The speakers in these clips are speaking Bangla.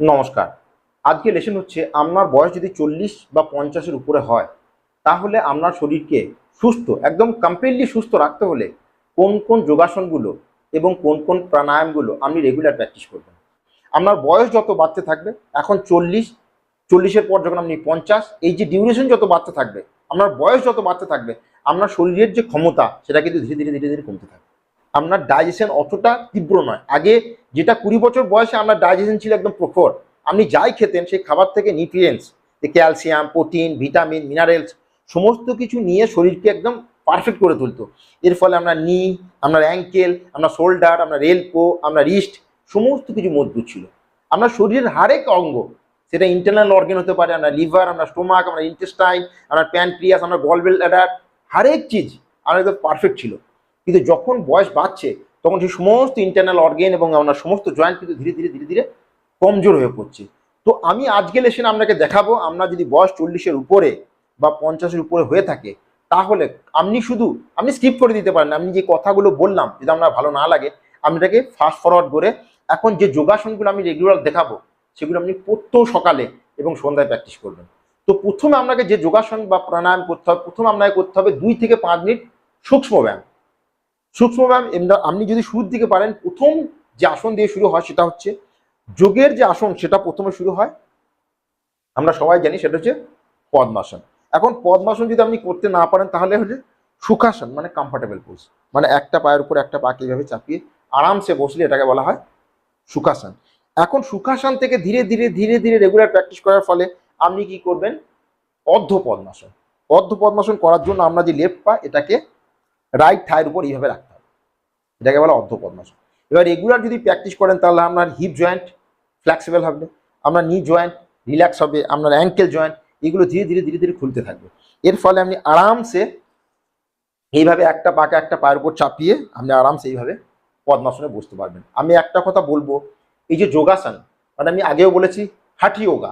নমস্কার। আজকে লেসন হচ্ছে, আপনার বয়স যদি চল্লিশ বা পঞ্চাশের উপরে হয়, তাহলে আপনার শরীরকে সুস্থ, একদম কমপ্লিটলি সুস্থ রাখতে হলে কোন কোন যোগাসনগুলো এবং কোন কোন প্রাণায়ামগুলো আপনি রেগুলার প্র্যাকটিস করবেন। আপনার বয়স যত বাড়তে থাকবে, এখন চল্লিশ, চল্লিশের পর যখন আপনি পঞ্চাশ, এই যে ডিউরেশন যত বাড়তে থাকবে, আপনার বয়স যত বাড়তে থাকবে, আপনার শরীরের যে ক্ষমতা, সেটা কিন্তু ধীরে ধীরে ধীরে ধীরে কমতে থাকবে। আপনার ডাইজেশন অতটা তীব্র নয়। আগে যেটা কুড়ি বছর বয়সে আপনার ডাইজেশন ছিল একদম প্রখর। আপনি যাই খেতেন, সেই খাবার থেকে nutrients calcium protein vitamin minerals সমস্ত কিছু নিয়ে শরীরকে একদম পারফেক্ট করে তুলতো। এর ফলে আপনার নি আপনার অ্যাঙ্কেল আপনার শোল্ডার আপনার রেলপো আপনার রিস্ট সমস্ত কিছু মজবুত ছিল। আপনার শরীরের হারেক অঙ্গ, সেটা ইন্টারনাল অর্গেন হতে পারে আপনার লিভার আপনার স্টোমাক আপনার ইন্টেস্টাইন আপনার প্যানক্রিয়াস আপনার গলবেল অ্যাডার হারেক চিজ আমার একদম পারফেক্ট ছিল। কিন্তু যখন বয়স বাড়ছে তখন সেই সমস্ত ইন্টারনাল অর্গেন এবং আপনার সমস্ত জয়েন্ট কিন্তু ধীরে ধীরে ধীরে ধীরে কমজোর হয়ে পড়ছে। তো আমি আজকে লেসেন আপনাকে দেখাবো আপনার যদি বয়স চল্লিশের উপরে বা পঞ্চাশের উপরে হয়ে থাকে, তাহলে আপনি শুধু, আপনি স্কিপ করে দিতে পারেন আমি যে কথাগুলো বললাম, যদি আপনার ভালো না লাগে আপনি এটাকে ফাস্ট ফরওয়ার্ড করে এখন যে যোগাসনগুলো আমি রেগুলার দেখাবো, সেগুলো আপনি প্রত্যহ সকালে এবং সন্ধ্যায় প্র্যাকটিস করবেন। তো প্রথমে আপনাকে যে যোগাসন বা প্রাণায়াম করতে হবে, প্রথমে আপনাকে করতে হবে দুই থেকে পাঁচ মিনিট সূক্ষ্ম ব্যায়াম। সূক্ষ্ম ব্যায়াম আপনি যদি শুরুর দিকে পারেন, প্রথম যে আসন দিয়ে শুরু হয় সেটা হচ্ছে যোগের যে আসন, সেটা প্রথমে শুরু হয়, আমরা সবাই জানি সেটা হচ্ছে পদ্মাসন। এখন পদ্মাসন যদি আপনি করতে না পারেন, তাহলে হচ্ছে সুখাসন মানে কমফর্টেবল পোজ মানে একটা পায়ের উপর একটা পাকে এইভাবে চাপিয়ে আরামসে বসলে এটাকে বলা হয় সুখাসন। এখন সুখাসন থেকে ধীরে ধীরে ধীরে ধীরে রেগুলার প্র্যাকটিস করার ফলে আপনি কি করবেন? অর্ধ পদ্মাসন অর্ধ পদ্মাসন করার জন্য আমরা যে লেফট পা, এটাকে রাইট থায়ের উপর এইভাবে রাখতে হবে। এটাকে বলা অর্ধ পদ্মাসন এবার রেগুলার যদি প্র্যাকটিস করেন, তাহলে আপনার হিপ জয়েন্ট ফ্লেক্সিবল হবে, আপনার নি জয়েন্ট রিল্যাক্স হবে, আপনার অ্যাঙ্কেল জয়েন্ট এগুলো ধীরে ধীরে ধীরে ধীরে খুলতে থাকবে। এর ফলে আপনি আরামসে এইভাবে একটা পাকে একটা পায়ের উপর চাপিয়ে আপনি আরামসে এইভাবে পদ্মাসনে বসতে পারবেন। আমি একটা কথা বলব, এই যে যোগাসন মানে আমি আগেও বলেছি হাঠি যোগা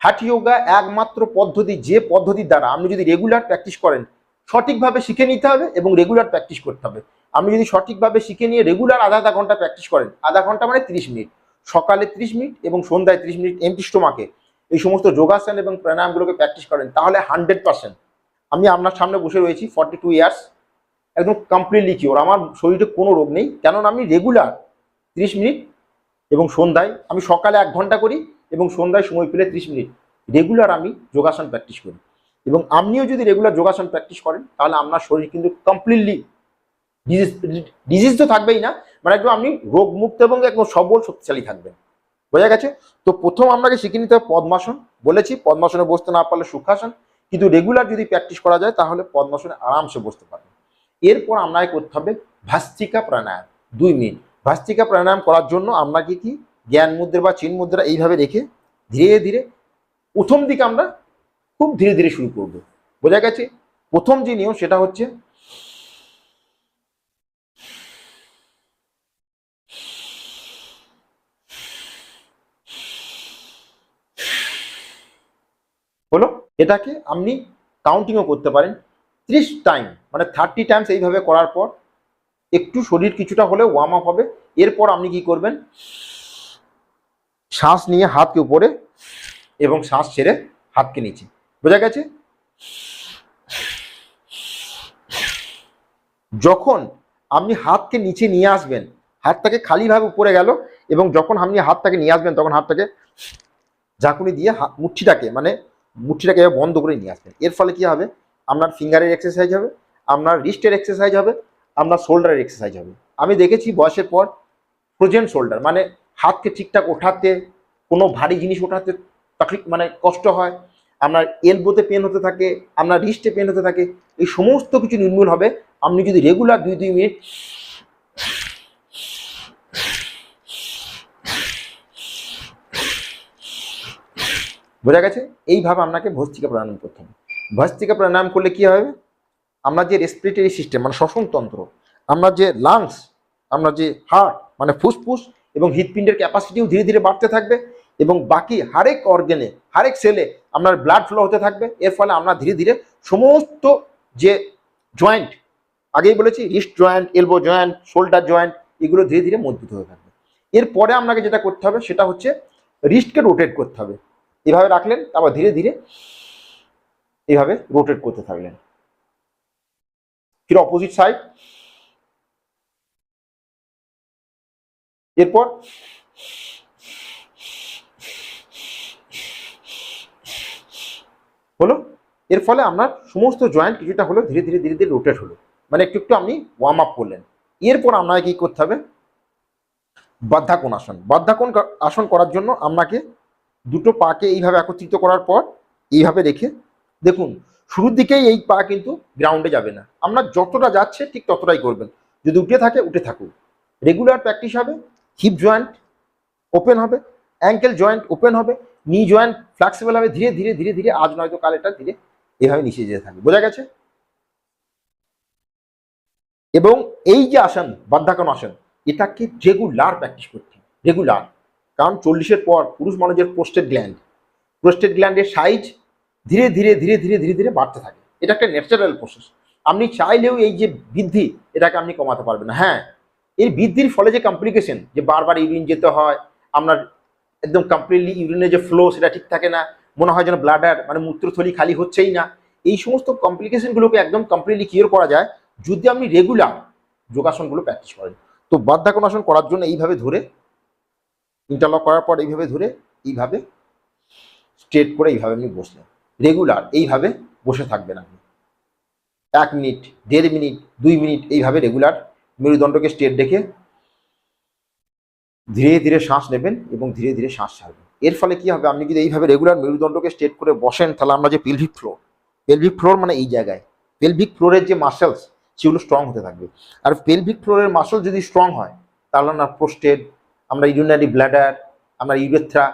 হাঠি যোগা একমাত্র পদ্ধতি, যে পদ্ধতির দ্বারা আপনি যদি রেগুলার প্র্যাকটিস করেন সঠিকভাবে শিখে নিতে হবে এবং রেগুলার প্র্যাকটিস করতে হবে। আপনি যদি সঠিকভাবে শিখে নিয়ে রেগুলার আধা আধা ঘণ্টা প্র্যাকটিস করেন, আধা ঘণ্টা মানে তিরিশ মিনিট। সকালে তিরিশ মিনিট এবং সন্ধ্যায় তিরিশ মিনিট এমটি স্টোমাকে এই সমস্ত যোগাসন এবং প্রাণায়ামগুলোকে প্র্যাকটিস করেন, তাহলে হান্ড্রেড পার্সেন্ট আমি আপনার সামনে বসে রয়েছি ফর্টি টু ইয়ার্স একদম কমপ্লিটলি কিওর আমার শরীরে কোনো রোগ নেই, কেননা আমি রেগুলার তিরিশ মিনিট এবং সন্ধ্যায়, আমি সকালে এক ঘণ্টা করি এবং সন্ধ্যায় সময় পেলে ত্রিশ মিনিট। রেগুলার আমি যোগাসন প্র্যাকটিস করি। এবং আপনিও যদি রেগুলার যোগাসন প্র্যাকটিস করেন, তাহলে আপনার শরীর কিন্তু কমপ্লিটলি ডিজিজ তো থাকবেই না মানে একদম আপনি রোগমুক্ত এবং একদম সবল শক্তিশালী থাকবেন। বোঝা গেছে? তো প্রথম আপনাকে শিখে নিতে হবে পদ্মাসন। বলেছি, পদ্মাসনে বসতে না পারলে সুখাসন, কিন্তু রেগুলার যদি প্র্যাকটিস করা যায়, তাহলে পদ্মাসনে আরামসে বসতে পারবেন। এরপর আপনাকে করতে হবে ভাস্তিকা প্রাণায়াম। দুই মিনিট। ভাস্তিকা প্রাণায়াম করার জন্য আপনাকে কি জ্ঞান মুদ্রা বা চিন মুদ্রা এইভাবে রেখে ধীরে ধীরে প্রথম দিকে আমরা খুব ধীরে ধীরে শুরু করব। বোঝা গেছে? প্রথম যে নিয়ম সেটা হচ্ছে হলো এটাকে আপনি কাউন্টিংও করতে পারেন। ত্রিশ টাইম মানে থার্টি টাইমস এইভাবে করার পর একটু শরীর কিছুটা হলে ওয়ার্ম আপ হবে। এরপর আপনি কি করবেন? শ্বাস নিয়ে হাতকে উপরে এবং শ্বাস ছেড়ে হাতকে নিচে। বোঝা গেছে? যখন আপনি হাতকে নিচে নিয়ে আসবেন, হাতটাকে খালিভাবে উপরে গেল এবং যখন আপনি হাতটাকে নিয়ে আসবেন, তখন হাতটাকে ঝাঁকুনি দিয়ে মুঠিটাকে মানে মুঠিটাকে বন্ধ করে নিয়ে আসবেন। এর ফলে কি হবে? আপনার ফিঙ্গারের এক্সারসাইজ হবে, আপনার রিস্টের এক্সারসাইজ হবে, আপনার শোল্ডারের এক্সারসাইজ হবে। আমি দেখেছি বয়সের পর ফ্রোজেন শোল্ডার মানে হাতকে ঠিকঠাক ওঠাতে, কোনো ভারী জিনিস ওঠাতে মানে কষ্ট হয় আপনার এলবোতে পেন হতে থাকে, আপনার রিস্টে পেন হতে থাকে, এই সমস্ত কিছু নির্মূল হবে। আপনি যদি রেগুলার দুই দুই মিনিট বোঝা গেছে? এইভাবে আপনাকে ভস্তিকা প্রাণায়াম করতে হবে। ভস্তিকা প্রাণায়াম করলে কি হবে? আমরা যে রেসপিরেটরি সিস্টেম মানে শ্বসনতন্ত্র আমরা যে লাংস আমরা যে হার্ট মানে ফুসফুস এবং হৃৎপিণ্ডের ক্যাপাসিটিও ধীরে ধীরে বাড়তে থাকবে। এবং বাকি হারেক অর্গেনে হারেক সেলে আপনার ব্লাড ফ্লো হতে থাকবে। এর ফলে আমরা ধীরে ধীরে সমস্ত যে জয়েন্ট আগেই বলেছি wrist joint elbow joint shoulder joint এগুলো ধীরে ধীরে মজবুত হয়ে থাকবে। এরপরে আপনাকে যেটা করতে হবে, সেটা হচ্ছে রিস্টকে রোটেট করতে হবে। এভাবে রাখলেন, তারপর ধীরে ধীরে এভাবে রোটেট করতে থাকলেন। ফির অপোজিট সাইড এরপর হলো? এর ফলে আপনার সমস্ত জয়েন্ট কিছুটা হলো ধীরে ধীরে ধীরে ধীরে রোটেট হলো। মানে একটু একটু আপনি ওয়ার্ম আপ করলেন। এরপর আপনাকে কি করতে হবে? বাধ্যাকোণ আসন। বাধ্যাকোণ আসন করার জন্য আপনাকে দুটো পাকে এইভাবে একত্রিত করার পর এইভাবে রেখে, দেখুন, শুরুর দিকেই এই পা কিন্তু গ্রাউন্ডে যাবে না। আপনার যতটা যাচ্ছে ঠিক ততটাই করবেন। যদি উঠে থাকে, উঠে থাকুক। রেগুলার প্র্যাকটিস হবে হিপ জয়েন্ট ওপেন হবে। অ্যাঙ্কেল জয়েন্ট ওপেন হবে নি জয়েন্ট ফ্লেক্সিবল হবে, ধীরে ধীরে ধীরে ধীরে, আজ নয়তো কাল এটা ধীরে এভাবে নিচে যেতে থাকবে। বোঝা গেছে? এবং এই যে আসন বাধ্যাকন আসন, এটাকে রেগুলার প্র্যাকটিস করতে রেগুলার কারণ চল্লিশের পর পুরুষ মানুষের পোস্টেড গ্ল্যান্ড পোস্টেড গ্ল্যান্ডের সাইজ ধীরে ধীরে ধীরে ধীরে ধীরে ধীরে বাড়তে থাকে। এটা একটা ন্যাচারাল প্রসেস আপনি চাইলেও এই যে বৃদ্ধি, এটাকে আপনি কমাতে পারবেন হ্যাঁ এর বৃদ্ধির ফলে যে কমপ্লিকেশন যে বারবার ইউরিন যেতে হয়, আপনার একদম কমপ্লিটলি ইউরিনের যে ফ্লো সেটা ঠিক থাকে না, মনে হয় যেন ব্লাডার মানে মূত্রথলি খালি হচ্ছেই না। এই সমস্ত কমপ্লিকেশনগুলোকে একদম কমপ্লিটলি কিওর করা যায় যদি আপনি রেগুলার যোগাসনগুলো প্র্যাকটিস করেন। তো বাধ্যাকোনাসন করার জন্য এইভাবে ধরে ইন্টারলক করার পর এইভাবে ধরে, এইভাবে স্ট্রেট করে এইভাবে আপনি বসলেন। রেগুলার এইভাবে বসে থাকবেন আপনি। এক মিনিট, দেড় মিনিট, দুই মিনিট এইভাবে রেগুলার মেরুদণ্ডকে স্ট্রেট রেখে ধীরে ধীরে শ্বাস নেবেন এবং ধীরে ধীরে শ্বাস ছাড়বেন। এর ফলে কি হবে? আপনি যদি এইভাবে রেগুলার মেরুদণ্ডকে স্ট্রেট করে বসেন, তাহলে আমরা যে পেলভিক ফ্লোর পেলভিক ফ্লোর মানে এই জায়গায়। পেলভিক ফ্লোরের যে মাসেলস সেগুলো স্ট্রং হতে থাকবে। আর পেলভিক ফ্লোরের মাসল যদি স্ট্রং হয়, তাহলে না প্রোস্টেট আমরা ইউরিনারি ব্ল্যাডার আমরা ইউরেথ্রা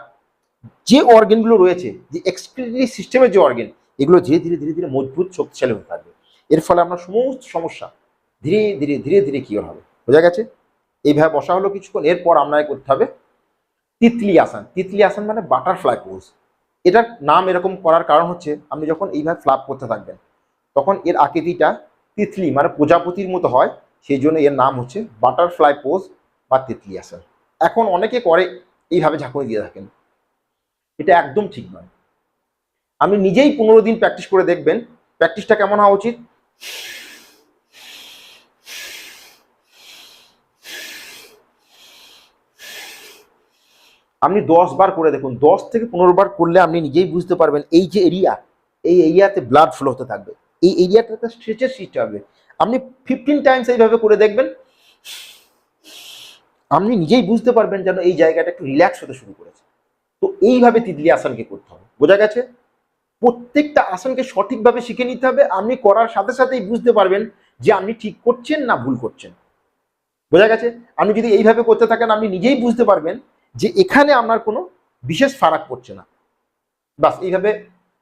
যে অর্গেনগুলো রয়েছে, যে এক্সক্রিটরি সিস্টেমের যে অর্গেন এগুলো ধীরে ধীরে ধীরে ধীরে মজবুত, শক্তিশালী হতে থাকবে। এর ফলে আমরা সমস্ত সমস্যা ধীরে ধীরে ধীরে ধীরে কী হবে। বোঝা গেছে? এইভাবে বসা হলো কিছুক্ষণ, এরপর আপনাকে করতে হবে তিতলি আসন। তিতলি আসন মানে বাটারফ্লাই পোজ এটার নাম এরকম করার কারণ হচ্ছে, আপনি যখন এইভাবে ফ্লাপ করতে থাকবেন, তখন এর আকৃতিটা তিতলি মানে প্রজাপতির মতো হয়, সেই জন্য এর নাম হচ্ছে বাটারফ্লাই পোজ বা তিতলি আসন। এখন অনেকে করে এইভাবে ঝাঁকুনি দিয়ে থাকেন। এটা একদম ঠিক নয়। আপনি নিজেই পনেরো দিন প্র্যাকটিস করে দেখবেন প্র্যাকটিসটা কেমন হওয়া উচিত? আপনি দশ বার করে দেখুন, দশ থেকে পনেরো বার করলে আপনি নিজেই বুঝতে পারবেন এই যে এরিয়া এই এরিয়াতে ব্লাড ফ্লো হতে থাকবে। এই এরিয়াটাতে স্ট্রেচের সৃষ্টি হবে। আপনি ফিফটিন টাইমস এইভাবে করে দেখবেন, আপনি নিজেই বুঝতে পারবেন যেন এই জায়গাটা একটু রিল্যাক্স হতে শুরু করেছে। তো এইভাবে তিতলি আসনকে করতে হবে। বোঝা গেছে? প্রত্যেকটা আসনকে সঠিকভাবে শিখে নিতে হবে। আপনি করার সাথে সাথেই বুঝতে পারবেন যে আপনি ঠিক করছেন না ভুল করছেন। বোঝা গেছে? আপনি যদি এইভাবে করতে থাকেন, আপনি নিজেই বুঝতে পারবেন যে এখানে আপনার কোনো বিশেষ ফারাক পড়ছে না। বাস, এইভাবে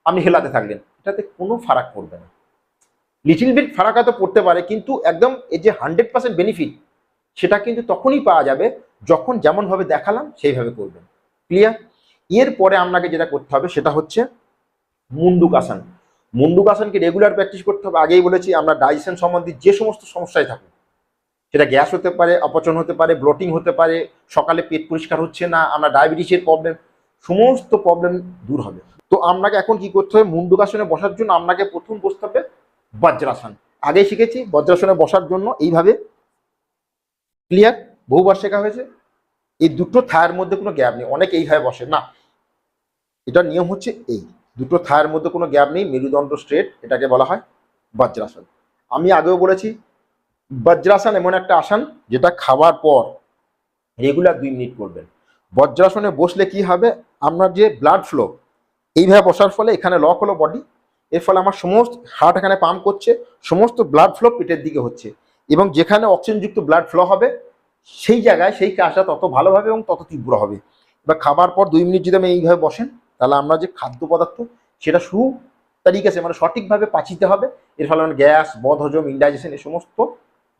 আপনি হেলাতে থাকলেন এটাতে কোনো ফারাক পড়বে না। লিটিল বিট ফারাক হয়তো পড়তে পারে, কিন্তু একদম এই যে হান্ড্রেড পার্সেন্ট বেনিফিট সেটা কিন্তু তখনই পাওয়া যাবে যখন যেমনভাবে দেখালাম, সেইভাবে করবেন। ক্লিয়ার এরপরে আপনাকে যেটা করতে হবে, সেটা হচ্ছে মুন্ডুকাসন মুন্ডুকাসনকে রেগুলার প্র্যাকটিস করতে হবে। আগেই বলেছি, আমরা ডাইজেশন সম্বন্ধে যে সমস্ত সমস্যায় থাকুক সেটা গ্যাস হতে পারে, অপচন হতে পারে, ব্লটিং হতে পারে, সকালে পেট পরিষ্কার হচ্ছে না, আমরা ডায়াবেটিসের প্রবলেম সমস্ত প্রবলেম দূর হবে। তো আপনাকে এখন কি করতে হবে? মুন্ডুকাসনে বসার জন্য আপনাকে প্রথম বসতে হবে বজ্রাসন। আগেই শিখেছি, বজ্রাসনে বসার জন্য এইভাবে ক্লিয়ার বহুবার শেখা হয়েছে। এই দুটো থায়ের মধ্যে কোনো গ্যাপ নেই, অনেক এইভাবে বসে। না, এটার নিয়ম হচ্ছে এই, দুটো থায়ের মধ্যে কোনো গ্যাপ নেই, মেরুদণ্ড স্ট্রেট এটাকে বলা হয় বজ্রাসন। আমি আগেও বলেছি বজ্রাসন এমন একটা আসন যেটা খাওয়ার পর রেগুলার দুই মিনিট করবেন। বজ্রাসনে বসলে কি হবে? আপনার যে ব্লাড ফ্লো এইভাবে বসার ফলে এখানে লক হলো বডি এর ফলে আমার সমস্ত হার্ট এখানে পাম্প করছে, সমস্ত ব্লাড ফ্লো পেটের দিকে হচ্ছে এবং যেখানে অক্সিজেনযুক্ত ব্লাড ফ্লো হবে, সেই জায়গায় সেই কাজটা তত ভালোভাবে এবং তত তীব্র হবে। এবার খাবার পর দুই মিনিট যদি আমি এইভাবে বসেন, তাহলে আমরা যে খাদ্য পদার্থ, সেটা সু তারিখে মানে সঠিকভাবে পাচিতে হবে। এর ফলে আমার গ্যাস, বদহজম, ইনডাইজেশন, এই সমস্ত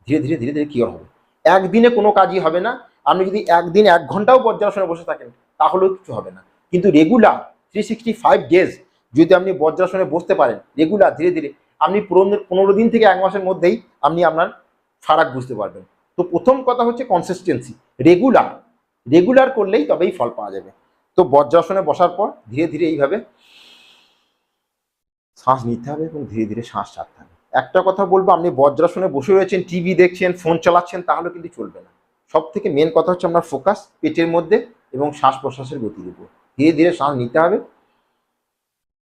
ধীরে ধীরে ধীরে ধীরে কিওর হবে? একদিনে কোনো কাজই হবে না। আপনি যদি একদিন এক ঘন্টাও বজ্রাসনে বসে থাকেন, তাহলেও কিছু হবে না। কিন্তু regular three sixty five days যদি আপনি বজ্রাসনে বসতে পারেন রেগুলার ধীরে ধীরে, আপনি পনেরো দিন থেকে এক মাসের মধ্যেই আপনি আপনার ফারাক বুঝতে পারবেন। তো প্রথম কথা হচ্ছে কনসিস্টেন্সি রেগুলার রেগুলার করলেই তবেই ফল পাওয়া যাবে। তো বজ্রাসনে বসার পর ধীরে ধীরে এইভাবে শ্বাস নিতে হবে এবং ধীরে ধীরে শ্বাস ছাড়তে হবে। একটা কথা বলব, আপনি বজ্রাসনে বসে রয়েছেন, টিভি দেখছেন, ফোন চালাচ্ছেন, তাহলে কিন্তু চলবে না। সব থেকে মেন কথা হচ্ছে আপনার ফোকাস পেটের মধ্যে এবং শ্বাস প্রশ্বাসের গতির উপর ধীরে ধীরে শ্বাস নিতে হবে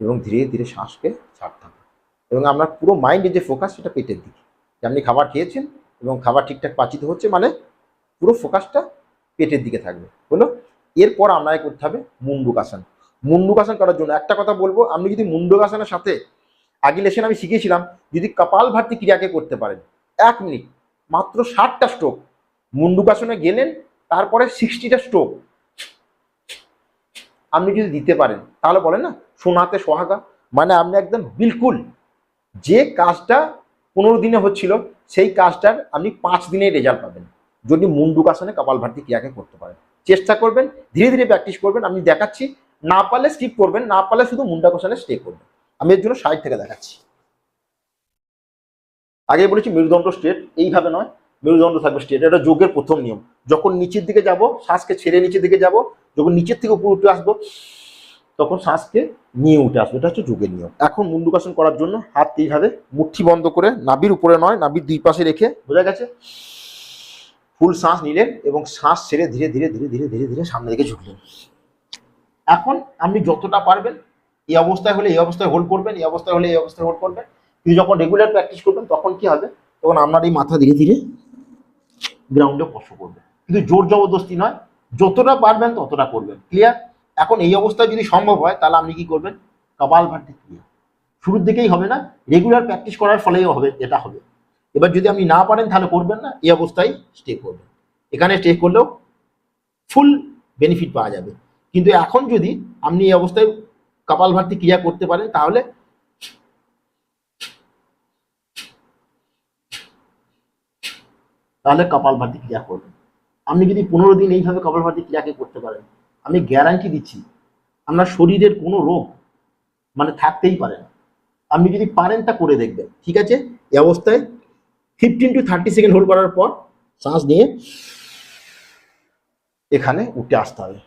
এবং ধীরে ধীরে শ্বাসকে ছাড়তে হবে। এবং আপনার পুরো মাইন্ডের যে ফোকাস সেটা পেটের দিকে। যে আপনি খাবার খেয়েছেন এবং খাবার ঠিকঠাক পাচিত হচ্ছে মানে পুরো ফোকাসটা পেটের দিকে থাকবে। হলো, এরপর আপনাকে করতে হবে মুন্ডুকাসন। মুন্ডুকাসন করার জন্য একটা কথা বলব, আপনি যদি মুন্ডুকাসনের সাথে আগে লেসেন আমি শিখেছিলাম যদি কপাল ভারতী ক্রিয়াকে করতে পারেন। এক মিনিট, মাত্র ষাটটা স্ট্রোক মুন্ডুকাসনে গেলেন, তারপরে সিক্সটিটা স্ট্রোক আপনি যদি দিতে পারেন, তাহলে বলেন না, সোনাতে সোহাগা। মানে আপনি একদম বিলকুল। যে কাজটা পনেরো দিনে হচ্ছিল, সেই কাজটার আপনি পাঁচ দিনে রেজাল্ট পাবেন। যদি মুন্ডুকাসনে কপাল ভারতী ক্রিয়াকে করতে পারেন। চেষ্টা করবেন, ধীরে ধীরে প্র্যাকটিস করবেন, আমি দেখাচ্ছি। না পারলে স্কিপ করবেন, না পারলে শুধু মুন্ডাকোষণে স্টে করবেন। আমি এর জন্য সাইড থেকে দেখাচ্ছি। আগে বলেছি মেরুদণ্ড স্ট্রেট এইভাবে নয়। মেরুদণ্ড থাকবে স্ট্রেট এটা যোগের প্রথম নিয়ম। যখন নিচের দিকে যাব, শ্বাসকে ছেড়ে নিচের দিকে যাব, যখন নিচের থেকে উপরে উঠে আসব, তখন শ্বাসকে নিয়ে উঠে আসবে। এটা হচ্ছে যোগের নিয়ম। এখন মুন্ডুকাসন করার জন্য হাত এইভাবে মুঠি বন্ধ করে নাবির উপরে নয় নাবির দুই পাশে রেখে, বোঝা গেছে? ফুল শ্বাস নিলেন এবং শ্বাস ছেড়ে ধীরে ধীরে ধীরে ধীরে ধীরে ধীরে সামনে দিকে ঝুঁকলেন। এখন আপনি যতটা পারবেন এই অবস্থায় হলে এই অবস্থায় হোল্ড করবেন, এই অবস্থায় হলে এই অবস্থায় হোল্ড করবেন। কিন্তু যখন রেগুলার প্র্যাকটিস করবেন, তখন কি হবে? তখন আপনার এই মাথা ধীরে ধীরে গ্রাউন্ডে স্পর্শ করবে কিন্তু জোর জবরদস্তি নয়, যতটা পারবেন ততটা করবেন। ক্লিয়ার এখন এই অবস্থায় যদি সম্ভব হয়, তাহলে আপনি কি করবেন? কপাল ভাটি ক্রিয়া শুরুর দিকেই হবে না রেগুলার প্র্যাকটিস করার ফলেই হবে এটা হবে। এবার যদি আপনি না পারেন, তাহলে করবেন না, এই অবস্থায় স্টে করবেন। এখানে স্টে করলেও ফুল বেনিফিট পাওয়া যাবে। কিন্তু এখন যদি আপনি এই অবস্থায় কপাল ভারতী ক্রিয়া করতে পারেন তাহলে তাহলে কপাল ভারতী ক্রিয়া করবেন আপনি যদি পনেরো দিন এইভাবে কপাল ভারতী ক্রিয়াকে করতে পারেন, আমি গ্যারান্টি দিচ্ছি, আপনার শরীরের কোনো রোগ মানে থাকতেই পারে না। আপনি যদি পারেন তা করে দেখবেন, ঠিক আছে? এই অবস্থায় fifteen to thirty second hold করার পর, শ্বাস নিয়ে এখানে উঠে আসতে হবে।